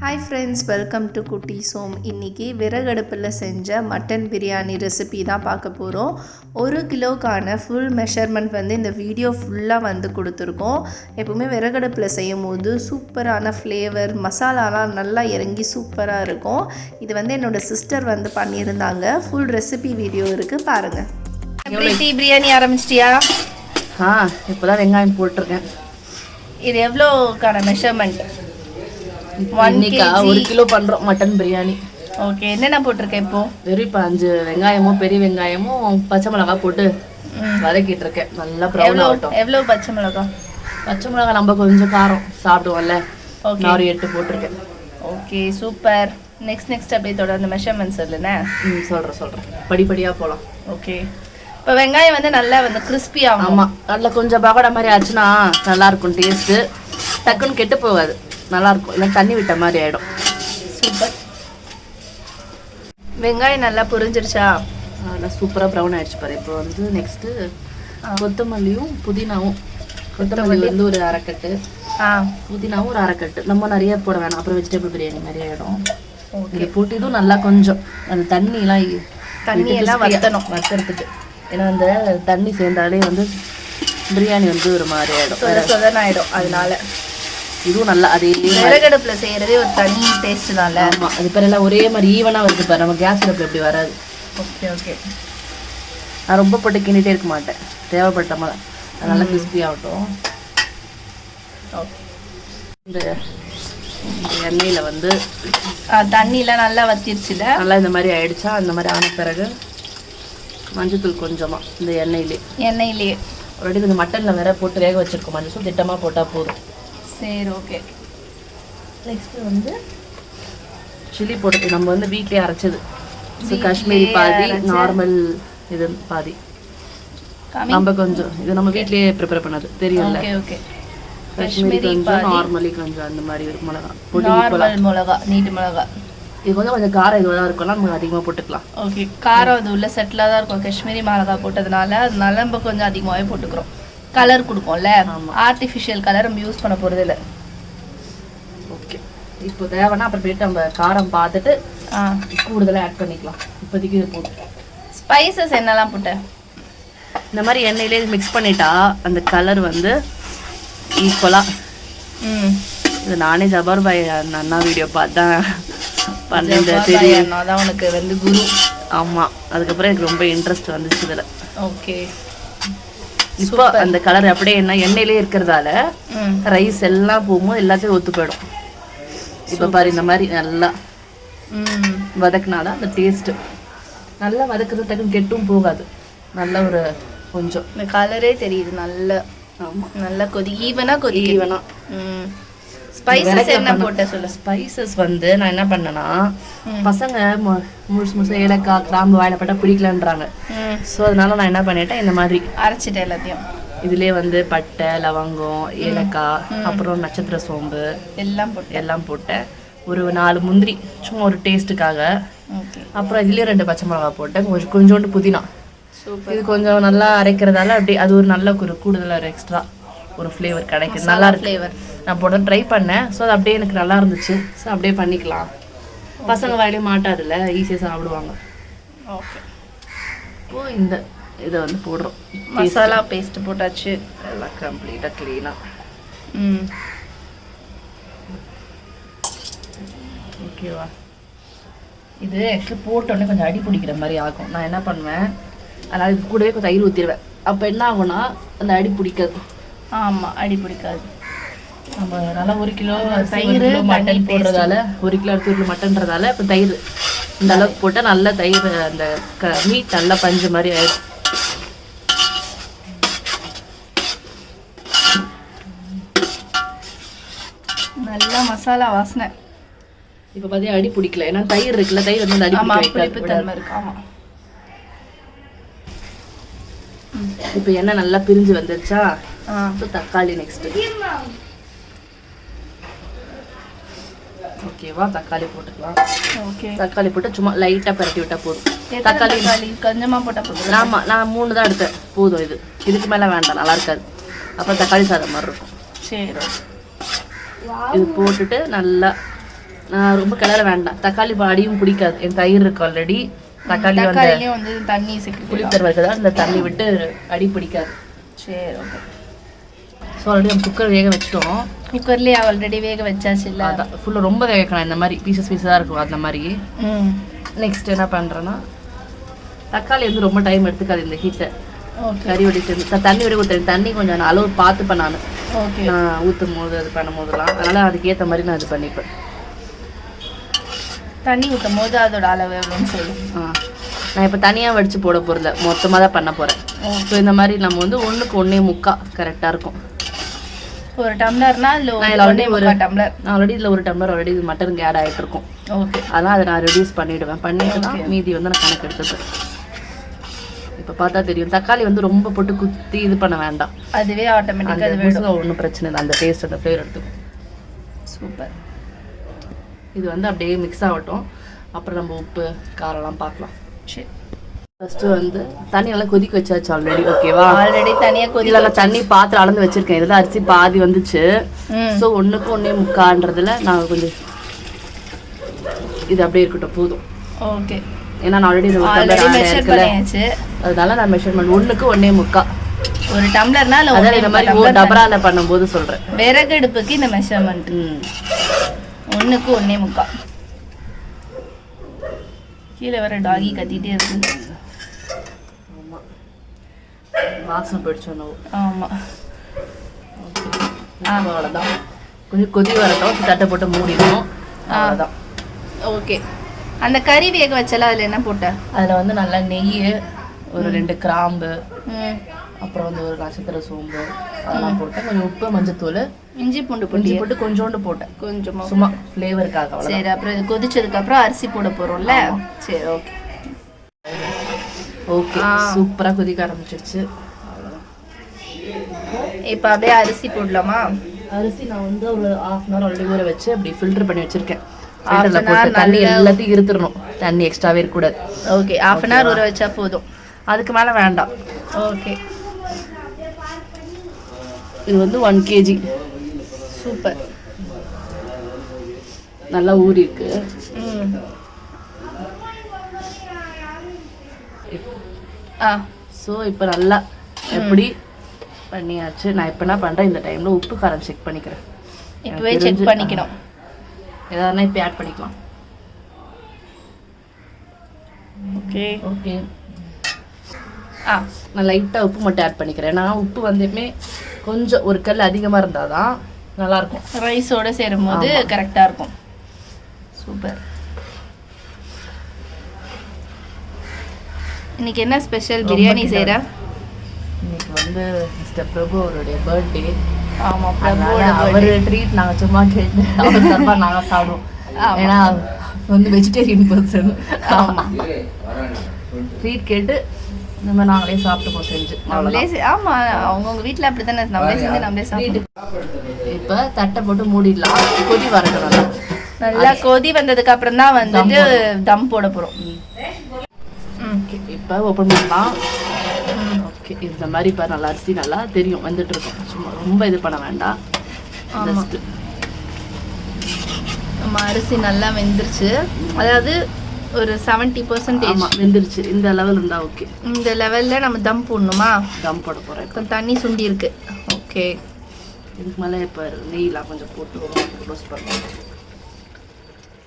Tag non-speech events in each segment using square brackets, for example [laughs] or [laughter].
Hi friends welcome to குட்டி சோம் இன்றைக்கி விறகடுப்பில் செஞ்ச மட்டன் பிரியாணி ரெசிபி தான் பார்க்க போகிறோம் ஒரு கிலோக்கான ஃபுல் மெஷர்மெண்ட் வந்து இந்த வீடியோ ஃபுல்லாக வந்து கொடுத்துருக்கோம். எப்பவுமே விறகடுப்பில் செய்யும் போது சூப்பரான ஃப்ளேவர் மசாலாலாம் நல்லா இறங்கி சூப்பராக இருக்கும். இது வந்து என்னோடய சிஸ்டர் வந்து பண்ணியிருந்தாங்க. ஃபுல் ரெசிபி வீடியோ இருக்குது பாருங்கள் டீ பிரியாணி ஆரம்பிச்சிட்டியா? ஆ இப்போதான் வெங்காயம் போட்டிருக்கேன். இது எவ்வளோக்கான மெஷர்மெண்ட் இன்னைக்கா. ஒரு கிலோ பண்றோம் மட்டன் பிரியாணி ஓகே என்னென்ன போட்டிருக்கேன் இப்போது வெறும் இப்போ அஞ்சு வெங்காயமும் பெரிய வெங்காயமும் பச்சை மிளகா போட்டு வதக்கிட்டு இருக்கேன். நல்லா ப்ரௌன் ஆகட்டும். எவ்வளோ பச்சை மிளகாய் பச்சை மிளகா நம்ம கொஞ்சம் காரம் சாப்பிடுவோம்ல. நான் ஒரு எட்டு போட்டிருக்கேன். ஓகே சூப்பர் நெக்ஸ்ட் நெக்ஸ்ட் அப்படியே தொடர்ந்து மெஷர்மெண்ட்ஸ் இல்லைண்ணே ம் சொல்றேன் சொல்றேன். படிப்படியா போலாம். ஓகே இப்போ வெங்காயம் வந்து நல்லா வந்து கிறிஸ்பி ஆகும். ஆமா. அதில் கொஞ்சம் பகோடா மாதிரி ஆச்சுன்னா நல்லா இருக்கும் டேஸ்ட் டக்குன்னு கெட்டு போகாது. நல்லா இருக்கும் இல்லை தண்ணி விட்ட மாதிரி ஆயிடும். சூப்பர். வெங்காயம் நல்லா புரிஞ்சிருச்சா? நல்லா சூப்பராக ப்ரௌன் ஆயிடுச்சு பாரு. இப்போ வந்து நெக்ஸ்ட்டு கொத்தமல்லியும் புதினாவும். கொத்தமல்லி வந்து ஒரு அரைக்கட்டு. ஆ. புதினாவும் ஒரு அரைக்கட்டு. நம்ம நிறைய போட வேணாம். அப்புறம் வெஜிடபிள் பிரியாணி மாதிரி ஆயிடும். ஓகே. இது போட்டு நல்லா கொஞ்சம். அந்த தண்ணியெல்லாம் இ- தண்ணி விட்டு எல்லாம் crispy-ஆ வத்தணும். வத்தறதுக்கு. ஏன்னா அந்த தண்ணி சேர்ந்தாலே வந்து பிரியாணி வந்து ஒரு மாதிரி சொதன்னு ஆயிடும். அதனால. இதுவும் நல்லா அதே விறகடுப்புல செய்யறதே ஒரு தனி டேஸ்ட் தான்ல ஆமா அது பேர் எல்லாம் ஒரே மாதிரி ஈவனா வருது பாரு. நம்ம கேஸ் அடுப்புல இப்படி வராது. Okay okay. நான் ரொம்ப போட்டு கிண்டிட்டே இருக்க மாட்டேன். தேவைப்பட்ட மாதிரி. நல்லா கிறிஸ்பி ஆகட்டும். இந்த எண்ணெயில வந்து தண்ணிலாம் நல்லா வத்திருச்சுல நல்லா இந்த மாதிரி ஆயிடுச்சா? அந்த மாதிரி ஆன பிறகு மஞ்சத்தூள் கொஞ்சமா இந்த எண்ணெயிலே. எண்ணெயிலேயே ஆல்ரெடி இந்த மட்டன்ல வேற போட்டு வேக வச்சிருக்கோம். மஞ்சள் திட்டமா போட்டா போதும். சரி ஓகே நெக்ஸ்ட் வந்து? சில்லி போட்டு நம்ம வந்து வீட்லயே அரைச்சது. காஷ்மீரி பாதி நார்மல் இது பாதி. நம்ம கொஞ்சம் இது நம்ம வீட்லயே ப்ரிப்பேர் பண்ணது. தெரியும்ல. ஓகே ஓகே காஷ்மீரி கொஞ்சம் நார்மலி கொஞ்சம் அந்த மாதிரி இருக்கும் மிளகா. நார்மல் மிளகா நீட்டு மிளகா. இது கொஞ்சம் கொஞ்சம் காரம் இதுவாக இருக்கும்னா நம்ம அதிகமாக போட்டுக்கலாம். ஓகே காரம் அது உள்ள செட்டிலாக தான் இருக்கும். காஷ்மீரி மிளகா போட்டதுனால அதனால நம்ம கொஞ்சம் அதிகமாகவே போட்டுக்கிறோம். கலர் கொடுக்கும்ல ஆமா. ஆர்டிஃபிஷியல் கலர் நம்ம யூஸ் பண்ண போகிறது இல்லை. ஓகே இப்போ தேவைன்னா அப்புறமேட்டு நம்ம காரம் பார்த்துட்டு கூடுதலாக ஆட் பண்ணிக்கலாம். இப்போதைக்கு இது போதும் ஸ்பைசஸ் என்னெல்லாம் போட்டேன் இந்த மாதிரி எண்ணெயிலே மிக்ஸ் பண்ணிட்டா அந்த கலர் வந்து ஈக்குவலாக ம். இது நானே ஜபார் பாய் அண்ணா வீடியோ பார்த்து தான் பண்ணேன் ஜப்பார் தெரியும். அண்ணா தான் உனக்கு வந்து குரு. ஆமாம் அதுக்கப்புறம் எனக்கு ரொம்ப இன்ட்ரெஸ்ட் வந்துச்சு இதில். ஓகே இப்போ அந்த கலர் அப்படியே என்ன எண்ணெயிலே இருக்கிறதால ரைஸ் எல்லாம் போகும்போது எல்லாத்தையும் ஒத்து போயிடும். இப்போ பாரு இந்த மாதிரி நல்லா வதக்குனாதான் அந்த டேஸ்ட்டு நல்லா வதக்குறது டக்குன்னு கெட்டும் போகாது. நல்ல ஒரு கொஞ்சம். இந்த கலரே தெரியுது நல்ல. ஆமாம் நல்ல கொதி ஈவனாக கொதி ஈவனா ம். ஸ்பைசஸ் என்ன போட்ட சொல்லு? ஸ்பைசஸ் வந்து நான் என்ன பண்ணேன்னா பசங்க முழுசு முழுசு ஏலக்காய் கிராம்பு வாயிலப்பட்டா பிடிக்கலன்றாங்க. ம். ஸோ அதனால நான் என்ன பண்ணிட்டேன் இந்த மாதிரி. அரைச்சிட்டேன் எல்லாத்தையும். இதுலயே வந்து பட்டை லவங்கம் ஏலக்காய் அப்புறம் நட்சத்திர சோம்பு எல்லாம் போட்டு எல்லாம் போட்டேன். ஒரு நாலு முந்திரி சும்மா ஒரு டேஸ்ட்டுக்காக அப்புறம் இதுலயே ரெண்டு பச்சை மிளகா போட்டேன். கொஞ்சம் கொஞ்சோண்டு புதினா. இது கொஞ்சம் நல்லா அரைக்கிறதால அப்படியே அது ஒரு நல்ல ஒரு கூடுதலாக எக்ஸ்ட்ரா ஒரு ஃப்ளேவர் கிடைக்குது நல்லா இருக்கு. ஃப்ளேவர் நான் போட ட்ரை பண்ணேன். ஸோ அது அப்படியே எனக்கு நல்லா இருந்துச்சு. ஸோ அப்படியே பண்ணிக்கலாம். பசங்க வாயிலையும் மாட்டாதுல்ல. ஈஸியாக சாப்பிடுவாங்க. ஓகே இப்போ இந்த இதை வந்து போடுறோம். மசாலா பேஸ்ட் போட்டாச்சு. எல்லாம் கம்ப்ளீட்டாக க்ளீனாக ம். ஓகேவா இது ஆக்சுவலி போட்டோடனே கொஞ்சம் அடி பிடிக்கிற மாதிரி ஆகும். நான் என்ன பண்ணுவேன்? அதனால் இது கூடவே கொஞ்சம் தயிர் ஊற்றிடுவேன் அப்போ என்ன ஆகும்னா அந்த அடி பிடிக்காது. ஆமாம் அடி பிடிக்காது. நம்ம நல்லா ஒரு கிலோ தயிர், மட்டன் போடுறதால ஒரு கிலோ ஒரு கிலோ மட்டன்றதால இப்போ தயிர். இந்த அளவுக்கு போட்டால் நல்ல தயிர் அந்த க மீட் நல்லா பஞ்சு மாதிரி ஆயிடும் நல்லா மசாலா வாசனை. இப்போ பார்த்தீங்கன்னா அடி பிடிக்கல. ஏன்னா தயிர் இருக்குல்ல தயிர் வந்து அந்த அடி வைக்காது. தன்மை இருக்கு இப்போ எண்ணெய் நல்லா பிரிஞ்சு வந்துருச்சா? இப்போ தக்காளி நெக்ஸ்ட் ஓகேவா தக்காளி போட்டுக்கலாம். ஓகே தக்காளி போட்டு சும்மா லைட்டாக பரட்டி விட்டா போதும். தக்காளி தக்காளி? கொஞ்சமா போட்டா போதும். ஆமா நான் மூணு தான் எடுத்தேன். போதும் இது. இதுக்கு மேலே வேண்டாம் நல்லா இருக்காது. அப்புறம் தக்காளி சாதம் மாதிரி இருக்கும். சரி இது போட்டுட்டு நல்லா நான் ரொம்ப கிளற வேண்டாம். தக்காளி அடியும் பிடிக்காது. என் தயிர் இருக்கு ஆல்ரெடி தக்காளி வந்து தண்ணி சேர்க்கலாம் புளித்தர் வருதா இந்த தண்ணி விட்டு அடி பிடிக்காது. சரி ஓகே. ஸோ ஆல்ரெடி நம்ம குக்கர் வேக வச்சிட்டோம். குக்கர்லேயே ஆல்ரெடி வேக வச்சாச்சு இல்லை அதான் ஃபுல்லாக ரொம்ப வேக வைக்கணும் இந்த மாதிரி பீசஸ் பீஸாக இருக்கும் அந்த மாதிரி. ம். நெக்ஸ்ட் என்ன பண்ணுறேன்னா தக்காளி வந்து ரொம்ப டைம் எடுத்துக்காது இந்த ஹீட்டை ஓகே கறி வடிட்டு தண்ணி விட ஊற்றுறேன் தண்ணி கொஞ்சம் நான் அளவு பார்த்துப்பேன் நான். ஓகே நான் ஊற்றும் போது அது பண்ணும் போதெல்லாம் அதனால் அதுக்கேற்ற மாதிரி நான் இது பண்ணிப்பேன். தண்ணி ஊற்றும் போது அதோட அளவு எவ்வளோன்னு சொல்லு. ஆ. நான் இப்போ தனியாக வடித்து போட போகிறதில்ல மொத்தமாக தான் பண்ண போகிறேன் ஸோ இந்த மாதிரி நம்ம வந்து ஒன்றுக்கு ஒன்றே முக்கா கரெக்டாக இருக்கும். ஒரு டம்ளர்னா அதில் நான் ஒரு டம்ளர். ஆல்ரெடி இதில் ஒரு டம்ளர் ஆல்ரெடி இது மட்டனுக்கு ஆட் ஆகிட்டு இருக்கும் ஓகே அதெல்லாம் அதை நான் ரெடியூஸ் பண்ணிவிடுவேன் பண்ணிட்டு தான் மீதி வந்து நான் கணக்கு எடுத்துப்பேன். இப்போ பார்த்தா தெரியும். தக்காளி வந்து ரொம்ப போட்டு குத்தி இது பண்ண வேண்டாம். அதுவே ஆட்டோமேட்டிக்காக ஒன்றும் பிரச்சனை இல்லை. அந்த டேஸ்ட் அந்த ஃப்ளேவர் எடுத்துக்கும். சூப்பர். இது வந்து அப்படியே மிக்ஸ் ஆகட்டும். அப்புறம் நம்ம உப்பு காரம்லாம் பார்க்கலாம். சரி. ஃபஸ்ட்டு வந்து தண்ணி நல்லா கொதிக்க வச்சாச்சு ஆல்ரெடி ஓகேவா ஆல்ரெடி தனியாக கொதி நான் தண்ணி பாத்திரம் அளந்து வச்சிருக்கேன். இதில் அரிசி பாதி வந்துச்சு. ஸோ ஒன்றுக்கு ஒன்றே முக்கான்றதுல நான் கொஞ்சம் இது அப்படியே இருக்கட்டும் போதும். ஓகே ஏன்னா நான் ஆல்ரெடி இருக்குல்ல? அதனால நான் மெஷர்மெண்ட் ஒன்றுக்கு ஒன்றே முக்கா. ஒரு டம்ளர்னா ஒன்றே இந்த மாதிரி ஒரு டபரால பண்ணும்போது சொல்கிறேன் விறகடுப்புக்கு இந்த மெஷர்மெண்ட் ஒன்றுக்கு ஒன்றே முக்கா. கீழே வர டாகி கத்திட்டே இருக்கு. வாசனை போயிடுச்சோம் ஆமாம் அவ்வளோதான் கொஞ்சம் கொதி வரட்டும். தட்டை போட்டு மூடிடணும் அவ்வளோதான் ஓகே. அந்த கறி வேக வச்சல அதில் என்ன போட்ட? அதில் வந்து நல்லா நெய் ஒரு ரெண்டு கிராம்பு அப்புறம் வந்து ஒரு நட்சத்திர சோம்பு அதெல்லாம் போட்டு கொஞ்சம் உப்பு மஞ்சத்தூள் இஞ்சி பூண்டு இஞ்சி பொடி போட்டு கொஞ்சோண்டு போட்டேன். கொஞ்சமா. சும்மா ஃப்ளேவருக்காக சரி அப்புறம் இது கொதிச்சதுக்கு அப்புறம் அரிசி போட போறோம்ல? சரி ஓகே. ஓகே சூப்பராக கொதிக்க ஆரம்பிச்சிருச்சு இப்போ அப்படியே அரிசி போடலாமா அரிசி நான் வந்து ஒரு ஹாஃப் அன் ஹவர் ஆல்ரெடி ஊற வச்சு அப்படி ஃபில்டர் பண்ணி வச்சிருக்கேன் ஃபில்டரில் போட்டு தண்ணி எல்லாத்தையும் இருத்துடணும் தண்ணி எக்ஸ்ட்ராவே இருக்கக்கூடாது ஓகே ஹாஃப் அன் ஹவர் ஊற வச்சா போதும் அதுக்கு மேலே வேண்டாம் ஓகே இது வந்து ஒன் கேஜி சூப்பர் நல்லா ஊறி இருக்கு ஆ. ஸோ இப்போ நல்லா எப்படி பண்ணியாச்சு? நான் இப்போ என்ன பண்ணுறேன் இந்த டைமில் உப்பு காரம் செக் பண்ணிக்கிறேன். இப்போவே செக் பண்ணிக்கணும். எதாருன்னா இப்போ ஆட் பண்ணிக்கலாம். ஓகே. ஓகே. ஆ நான் லைட்டாக உப்பு மட்டும் ஆட் பண்ணிக்கிறேன். ஏன்னா உப்பு வந்துமே கொஞ்சம் ஒரு கல் அதிகமாக இருந்தால் தான் நல்லாயிருக்கும் ரைஸோட சேரும்போது கரெக்டாக இருக்கும். சூப்பர். இன்னைக்கு என்ன ஸ்பெஷல் பிரியாணி செய்கிற இன்னைக்கு வந்து மிஸ்டர் பிரபு அவருடைய பர்த்டே ஆமாம் அதனால அவர் ட்ரீட் நாங்கள் சும்மா கேட்டு அவர் சார்பா நாங்கள் சாப்பிடுவோம். ஏன்னா வந்து வெஜிடேரியன் பர்சன் ஆமாம் ட்ரீட் கேட்டு மாதிரி நாங்களே சாப்பிட்டுப்போம் செஞ்சு. நம்மளே ஆமா அவங்கவுங்க வீட்டில் அப்படி தானே நம்மளே செஞ்சு நம்மளே சாப்பிட்டு இப்போ தட்டை போட்டு மூடிடலாம். கொதி வரட்டும். நல்லா கொதி வந்ததுக்கு அப்புறம் தான் வந்துட்டு தம் போட போறோம். ம். ஓகே இப்போ ஓப்பன் பண்ணலாம். ஓகே இந்த மாதிரி இப்போ நல்லா அரிசி நல்லா தெரியும். வந்துட்டு இருக்கும். சும்மா ரொம்ப இது பண்ண வேண்டாம். ஜஸ்ட் நம்ம அரிசி நல்லா வெந்துருச்சு. அதாவது ஒரு செவன்ட்டி பர்சன்டேஜ் வெந்துருச்சு. இந்த லெவல் இருந்தால் ஓகே இந்த லெவலில் நம்ம தம் போடணுமா? தம் போட போகிறேன் இப்போ. தண்ணி சுண்டி இருக்கு. ஓகே இதுக்கு மேலே இப்போ நெய்லாம் கொஞ்சம் போட்டு க்ளோஸ் பண்ணுவோம்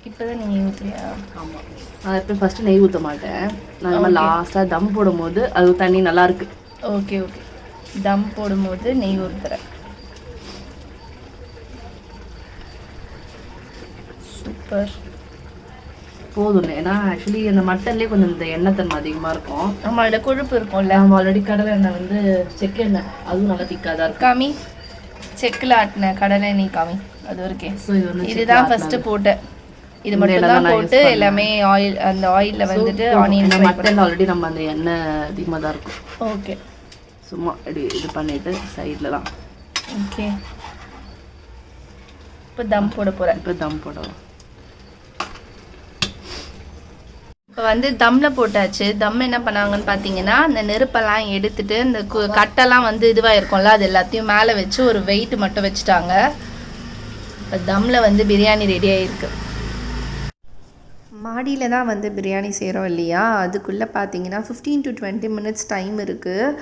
இப்போதான் நீங்கள் ஊற்றுறியா ஆமாம் நான் எப்போ ஃபஸ்ட்டு நெய் ஊற்ற மாட்டேன். நான் நம்ம லாஸ்ட்டாக தம் போடும்போது அது தண்ணி நல்லா இருக்கு. ஓகே ஓகே தம் போடும்போது நெய் ஊற்றுறேன் சூப்பர் போதும். ஏன்னா ஆக்சுவலி அந்த மட்டன்லேயே கொஞ்சம் இந்த எண்ணெய் தன்மை அதிகமாக இருக்கும். ஆமாம் அதில் கொழுப்பு இருக்கும்ல. நம்ம ஆல்ரெடி கடலை எண்ணெய் வந்து செக்கெண்ணெய் அதுவும் நல்லா திக்காக தான் இருக்கும். காமி செக்கில் ஆட்டின கடலை எண்ணெய் காமி அது இருக்கே ஸோ இது இதுதான் ஃபர்ஸ்ட் போட்டேன். இது மட்டும் தான் போட்டு எல்லாமே ஆயில் அந்த ஆயில்ல வந்துட்டு ஆனியன் மட்டன் ஆல்ரெடி நம்ம அந்த எண்ணெய் அதிகமாக தான் இருக்கும். ஓகே சும்மா இப்படி இது பண்ணிட்டு சைடில் தான் ஓகே இப்போ தம் போட போறேன். இப்போ தம் போடலாம். இப்போ வந்து தம்ல போட்டாச்சு. தம் என்ன பண்ணாங்கன்னு பார்த்தீங்கன்னா அந்த நெருப்பெல்லாம் எடுத்துட்டு இந்த கட்டெல்லாம் வந்து இதுவாக இருக்கும்ல அது எல்லாத்தையும் மேலே வச்சு ஒரு வெயிட் மட்டும் வச்சுட்டாங்க. இப்போ தம்ல வந்து பிரியாணி ரெடி ஆயிருக்கு. மாடியில் தான் வந்து பிரியாணி செய்கிறோம் இல்லையா? அதுக்குள்ளே பார்த்தீங்கன்னா fifteen to twenty minutes time இருக்குது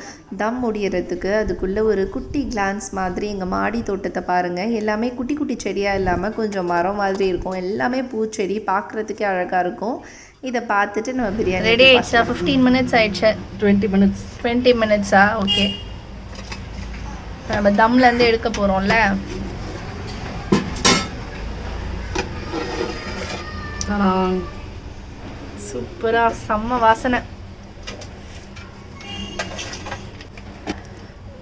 தம் முடியறதுக்கு. அதுக்குள்ளே ஒரு குட்டி கிளான்ஸ் மாதிரி எங்கள் மாடி தோட்டத்தை பாருங்கள் எல்லாமே குட்டி குட்டி செடியாக இல்லாமல் கொஞ்சம் மரம் மாதிரி இருக்கும். எல்லாமே பூச்செடி பார்க்குறதுக்கே அழகாக இருக்கும். இதை பார்த்துட்டு நம்ம பிரியாணி ரெடி ஆயிடுச்சா? ஃபிஃப்டீன் மினிட்ஸ் ஆயிடுச்சு. டுவெண்ட்டி மினிட்ஸ் டுவெண்ட்டி மினிட்ஸா ஓகே நம்ம தம்லேருந்து எடுக்க போகிறோம்ல சூப்பராக செம்ம வாசனை.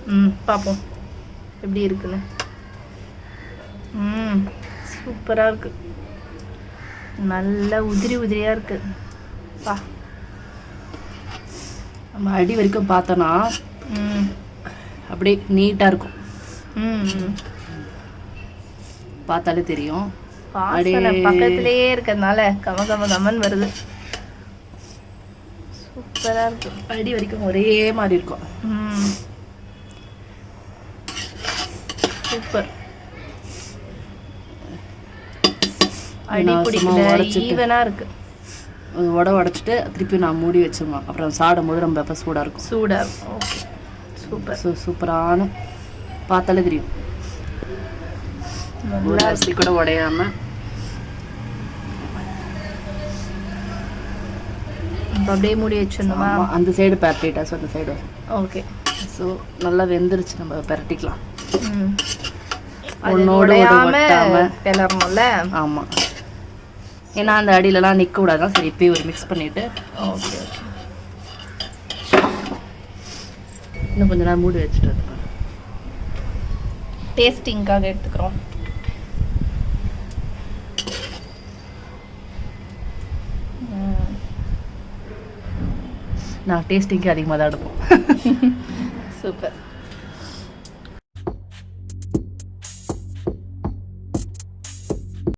ம் பார்ப்போம் எப்படி இருக்குன்னு. ம் சூப்பராக இருக்கு. நல்ல உதிரி உதிரியாக இருக்கு. பா. நம்ம அடி வரைக்கும் பார்த்தோன்னா ம். அப்படியே நீட்டாக இருக்கும். ம். பார்த்தாலே தெரியும். வாசனை பக்கத்திலேயே இருக்கிறதுனால கம கம கமன் வருது. சூப்பரா இருக்கு. அடி வரைக்கும் ஒரே மாதிரி இருக்கும். சூப்பர். அடி பிடிக்கல. உட உடச்சிட்டு திருப்பி நான் மூடி வச்சிருவேன். அப்புறம் சாடும் போது ரொம்ப சூடாக இருக்கும். சூடா இருக்கும். Okay super. சூப்பரான பார்த்தாலே தெரியும். நல்லா அரிசி கூட உடையாம. இப்ப அப்படியே மூடி வச்சிடணுமா? ஆமா, அந்த சைடு பரட்டிட்டா ஸோ அந்த சைடு ஓகே. ஸோ நல்லா வெந்துருச்சு நம்ம பரட்டிக்கலாம். ஒட்டாம. கிளறணும்ல? ஆமாம் ஏன்னா அந்த அடியிலலாம் நிற்க கூடாதான் சரி இப்போயே ஒரு மிக்ஸ் பண்ணிட்டு. Okay okay. இன்னும் கொஞ்ச நேரம் மூடி வச்சுட்டு இருக்கேன் டேஸ்டிங்காக எடுத்துக்கிறோம். நான் டேஸ்டிங்க்கு அதிகமாக தான் எடுப்போம். [laughs] சூப்பர்.